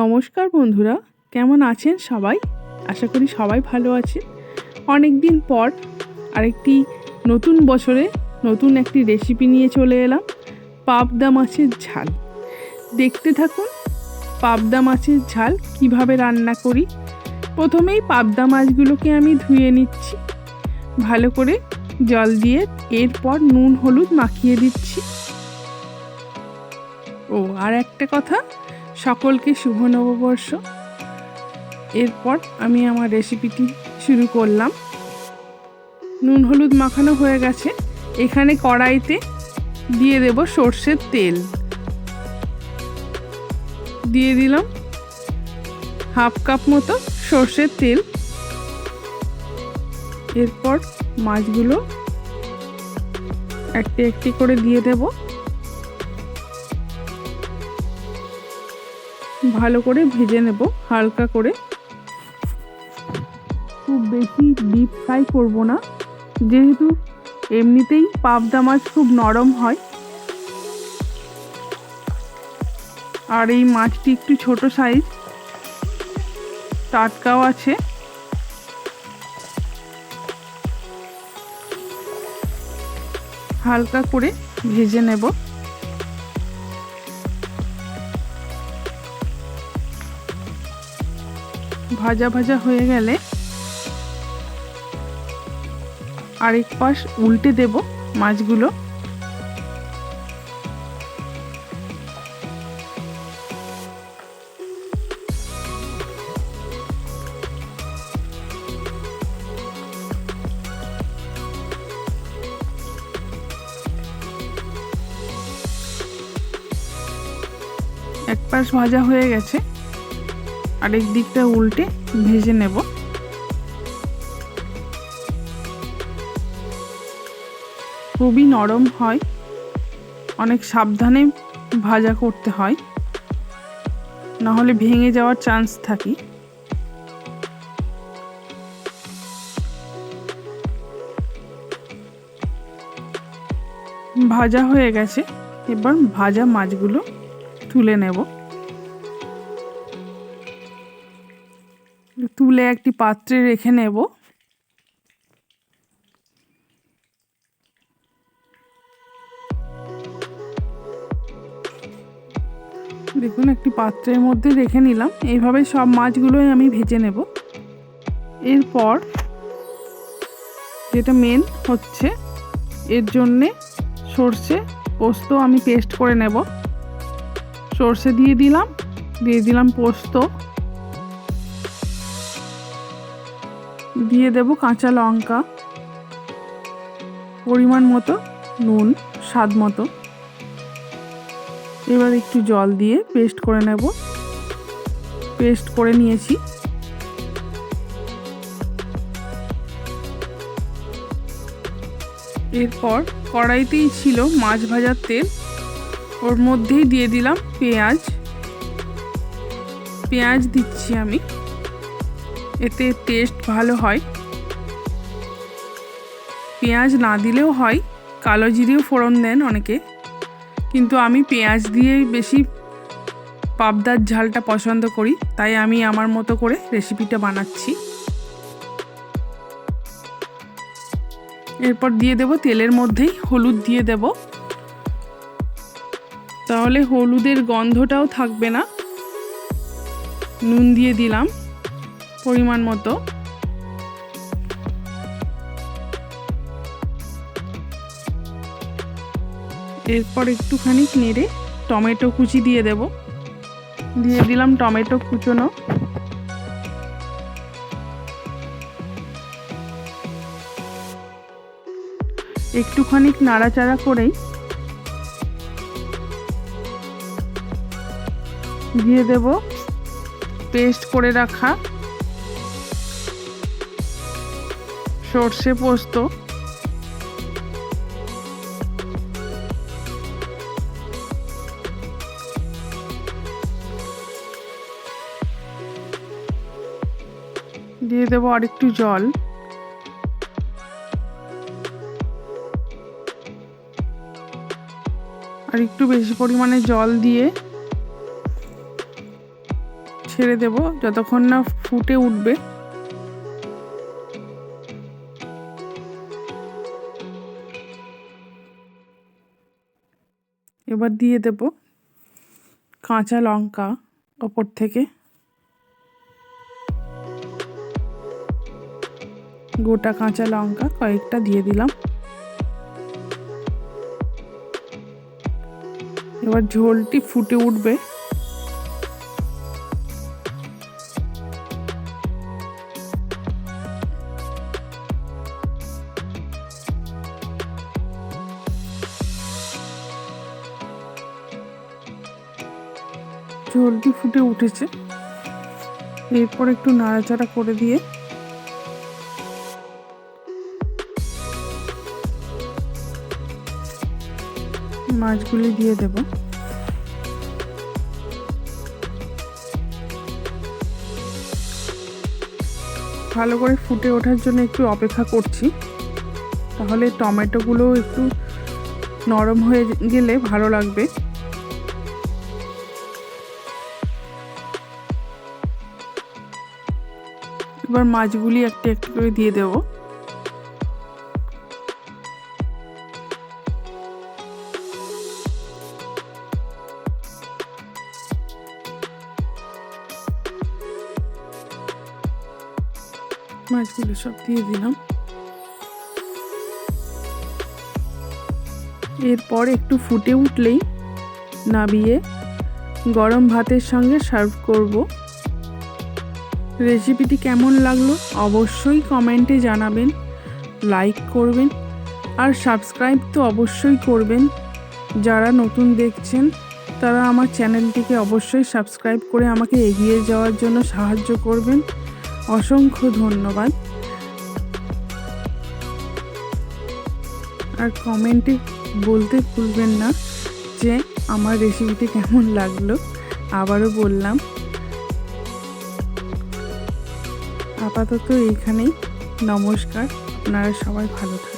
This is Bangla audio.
নমস্কার বন্ধুরা, কেমন আছেন সবাই? আশা করি সবাই ভালো আছে। অনেক দিন পর আরেকটি নতুন বছরে নতুন একটি রেসিপি নিয়ে চলে এলাম, পাবদা মাছের ঝাল। দেখতে থাকুন পাবদা মাছের ঝাল কীভাবে রান্না করি। প্রথমেই পাবদা মাছগুলোকে আমি ধুয়ে নিচ্ছি। ভালো করে জল দিয়ে এরপর নুন, হলুদ মাখিয়ে দিচ্ছি। ও, আর একটা কথা সকলকে শুভ নববর্ষ। এরপর আমি আমার রেসিপিটি শুরু করলাম। নুন হলুদ মাখানো হয়ে গেছে। এখানে কড়াইতে দিয়ে দেব সর্ষের তেল। দিয়ে দিলাম হাফ কাপ মতো সর্ষের তেল। এরপর মাছগুলো একটি একটি করে দিয়ে দেবো। ভালো করে ভেজে নেব, হালকা করে। খুব বেশি ডিপ ফ্রাই করব না। যেহেতু এমনিতেই পাবদা মাছ খুব নরম হয়। আর এই মাছটি একটু ছোট সাইজ টাটকাও আছে। হালকা করে ভেজে নেব। ভাজা ভাজা হয়ে গেলে আরেক পাশ উল্টে দেব মাছগুলো। এক পাশ ভাজা হয়ে গেছে। আরেক দিকটা উল্টে ভেজে নেব। খুবই নরম হয়। অনেক সাবধানে ভাজা করতে হয়। নাহলে ভেঙে যাওয়ার চান্স থাকে। ভাজা হয়ে গেছে। এবার ভাজা মাছগুলো তুলে নেব। তুলে একটি পাত্রে রেখে নেব। দেখুন, একটি পাত্রের মধ্যে রেখে নিলাম। এইভাবে সব মাছগুলোই আমি ভেজে নেব। এরপর যেটা মেন হচ্ছে, এর জন্যে সর্ষে পোস্ত আমি পেস্ট করে নেব। সর্ষে দিয়ে দিলাম দিয়ে দিলাম পোস্ত। দিয়ে দেব কাঁচা লঙ্কা, পরিমাণ মতো নুন, স্বাদ মতো। এবার একটু জল দিয়ে পেস্ট করে নেব। পেস্ট করে নিয়েছি। এরপর কড়াইতেই ছিল মাছ ভাজার তেল। ওর মধ্যেই দিয়ে দিলাম পেঁয়াজ। পেঁয়াজ দিচ্ছি আমি। এতে টেস্ট ভালো হয়। পেঁয়াজ না দিলেও হয়, কালো জিরেও ফোড়ন দেন অনেকে। কিন্তু আমি পেঁয়াজ দিয়েই বেশি পাবদার ঝালটা পছন্দ করি, তাই আমি আমার মতো করে রেসিপিটা বানাচ্ছি। এরপর দিয়ে দেব তেলের মধ্যেই হলুদ দিয়ে দেব। তাহলে হলুদের গন্ধটাও থাকবে না। নুন দিয়ে দিলাম। পরিমাণ মতো। এরপর একটুখানি নেড়ে টমেটো কুচি দিয়ে দেব। দিয়ে দিলাম টমেটো কুচোনো। একটুখানি নাড়াচাড়া করেই দিয়ে দেব। পেস্ট করে রাখা সর্ষে পোস্ত। দিয়ে দেবো আর একটু জল। আর একটু বেশি পরিমাণে জল দিয়ে ছেড়ে দেব, যতক্ষণ না ফুটে উঠবে। এবার দিয়ে দেব। কাঁচা লঙ্কা ওপর থেকে। গোটা কাঁচা লঙ্কা কয়েকটা দিয়ে দিলাম। এবার ঝোলটি ফুটে উঠবে। ঝোলটি ফুটে উঠেছে। এরপর একটু নাড়াচাড়া করে দিয়ে মাছগুলি দিয়ে দেব। ভালো করে ফুটে ওঠার জন্য একটু অপেক্ষা করছি। তাহলে টমেটোগুলো একটু নরম হয়ে গেলে ভালো লাগবে। এবার মাছগুলি একটা একটু করে দিয়ে দেব। মাছগুলো সব দিয়ে দিলাম। এরপর একটু ফুটে উঠলেই নাবিয়ে গরম ভাতের সঙ্গে সার্ভ করব। রেসিপিটি কেমন লাগল অবশ্যই কমেন্টে জানাবেন, লাইক করবেন আর সাবস্ক্রাইব তো অবশ্যই করবেন। যারা নতুন দেখছেন, তারা আমার চ্যানেলটিকে অবশ্যই সাবস্ক্রাইব করে আমাকে এগিয়ে যাওয়ার জন্য সাহায্য করবেন। অসংখ্য ধন্যবাদ। আর কমেন্টে বলতে ভুলবেন না যে আমার রেসিপিটি কেমন লাগল। আবারও বললাম আপাতত এইখানেই। নমস্কার আপনারা সবাই ভালো থাকবেন।